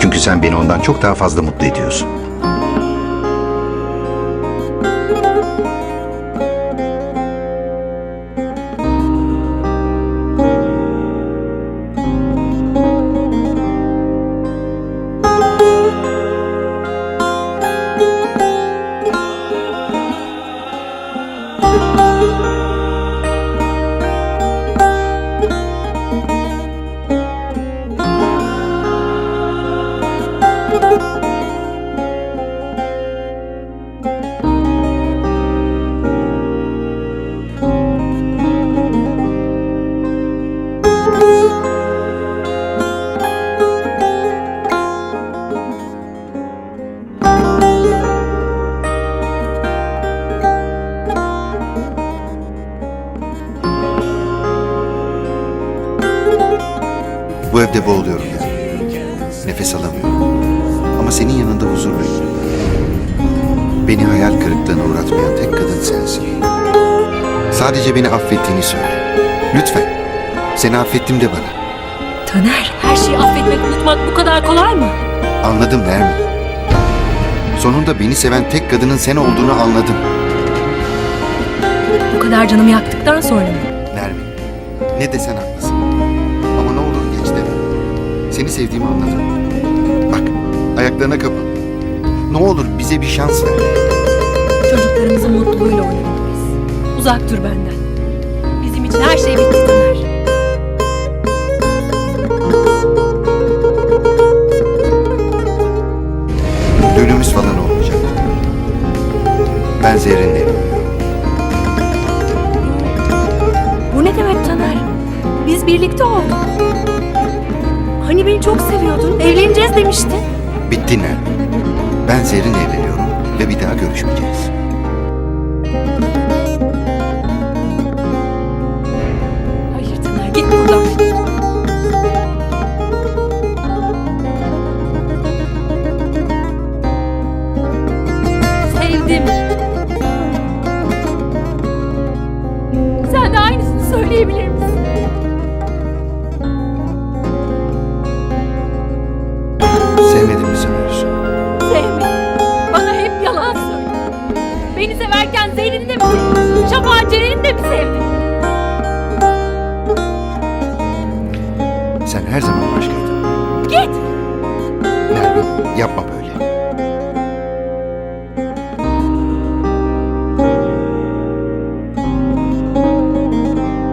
Çünkü sen beni ondan çok daha fazla mutlu ediyorsun. Bu evde boğuluyorum ya. Nefes alamıyorum. Ama senin yanında huzurluyum. Beni hayal kırıklığına uğratmayan tek kadın sensin. Sadece beni affettiğini söyle. Lütfen. Seni affettim de bana. Taner, her şeyi affetmek, unutmak bu kadar kolay mı? Anladım Nermin. Sonunda beni seven tek kadının sen olduğunu anladım. Bu kadar canımı yaktıktan sonra mı? Nermin. Ne desen haklısın. Seni sevdiğimi anladım. Bak ayaklarına kapan. Ne olur bize bir şans ver. Çocuklarımızın mutluluğuyla biz. Uzak dur benden. Bizim için her şey bitti Taner. Düğünümüz falan olmayacak. Ben Zerrin'le evleniyorum. Bu ne demek Taner? Biz birlikte. Hani beni çok seviyordun, evleneceğiz demiştin. Bitti Nermin. Ben Zerrin'le evleniyorum ve bir daha görüşmeyeceğiz. Ceren'i de mi sevdin? Sen her zaman başkaydın. Git! Nermin yapma